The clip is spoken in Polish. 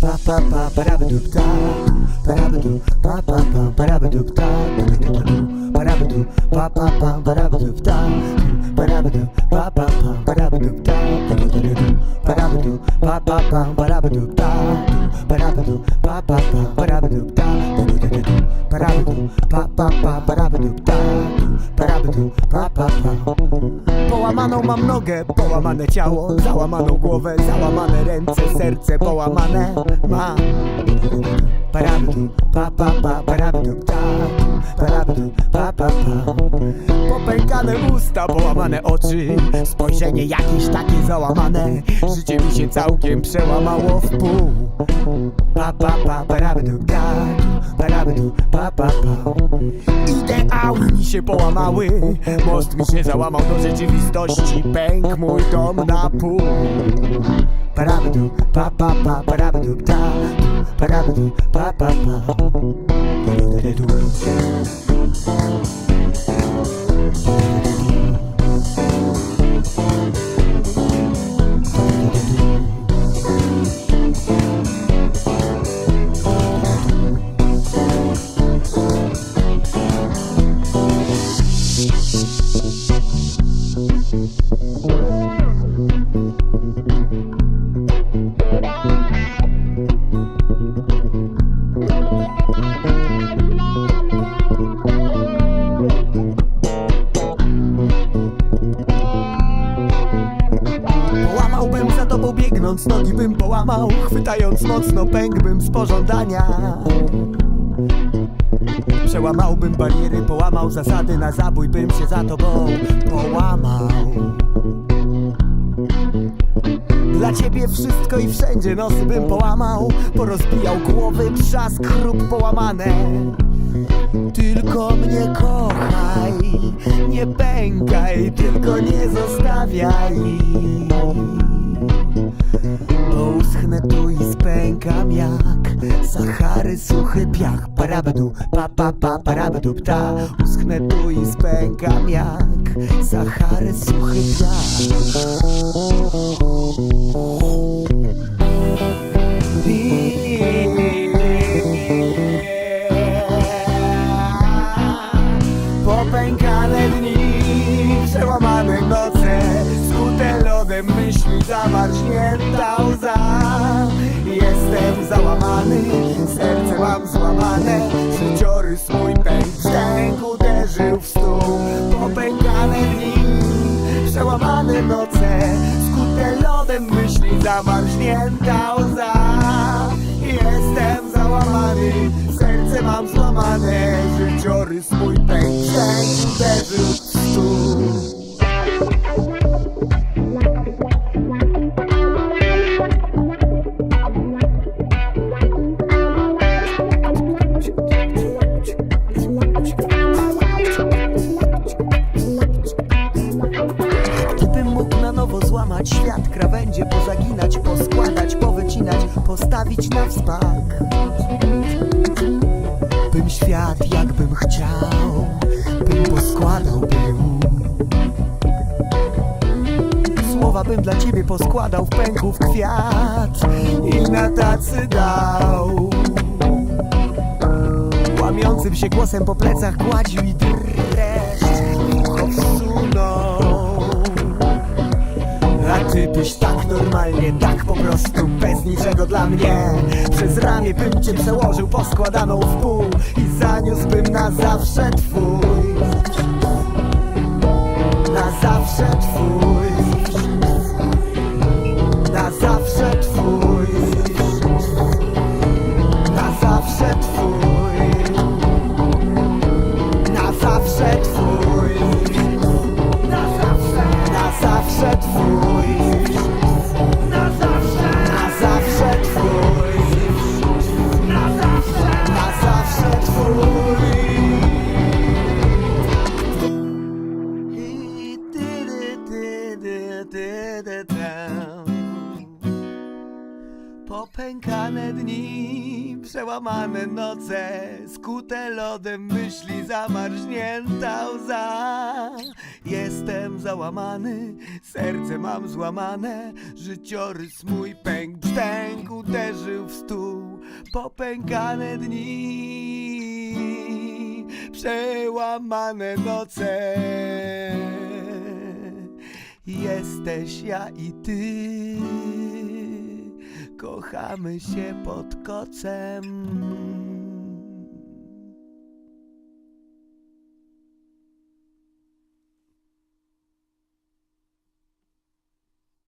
pa pa pa parabadu ta parabadu pa pa pa parabadu ta parabadu pa pa pa parabadu ta parabadu pa pa pa parabadu ta parabadu pa pa pa parabadu ta parabadu pa pa pa parabadu ta parabadu pa pa pa parabadu ta parabadu pa pa pa Połamaną mam nogę, połamane ciało, załamaną głowę, załamane ręce, serce połamane mam. Parabdu, pa pa pa, parabdu, ta, parabdu, pa pa pa. Popękane usta, połamane oczy, spojrzenie jakieś takie załamane. Życie mi się całkiem przełamało w pół. Pa pa pa, parabdu, ta, parabdu, pa pa pa. Mi się połamały. Most mi się załamał do rzeczywistości Pękł mój dom na pół. Parabadu, pa pa pa, parabadu, ta. Parabadu, pa pa pa tobą biegnąc, nogi bym połamał Chwytając mocno pęk bym z pożądania. Przełamałbym bariery, połamał zasady Na zabój bym się za tobą połamał. Dla ciebie wszystko i wszędzie nosy bym połamał Porozbijał głowy, trzask, chrup połamane. Tylko mnie kochaj, nie pękaj, tylko nie zostawiaj. Bo tu i spękam jak Sahary suchy piach. Parabadu, pa pa pa, parabadu pta. Uschnę tu i spękam jak Sahary suchy piach. Zamarznięta łza Jestem załamany, serce mam złamane. Życiorys mój pęk, szczęk uderzył w stół. Popękane dni, przełamane noce. Skute lodem myśli, zamarznięta łza. Jestem załamany, serce mam złamane. Życiorys mój pęk, szczęk uderzył w stół złamać świat Krawędzie pozaginać, poskładać, powycinać Postawić na wspak. Bym świat jakbym chciał Bym poskładał był Słowa bym dla ciebie poskładał w pęków kwiat I na tacy dał. Łamiącym się głosem po plecach gładził i dreszcz byś tak normalnie, tak po prostu bez niczego dla mnie. Przez ramię bym cię przełożył poskładaną w pół I zaniósłbym na zawsze twój Popękane dni, przełamane noce, skute lodem myśli, zamarznięta łza. Jestem załamany, serce mam złamane Życiorys mój pęk, brzdęk uderzył w stół. Popękane dni, przełamane noce. Jesteś ja i ty Kochamy się pod kocem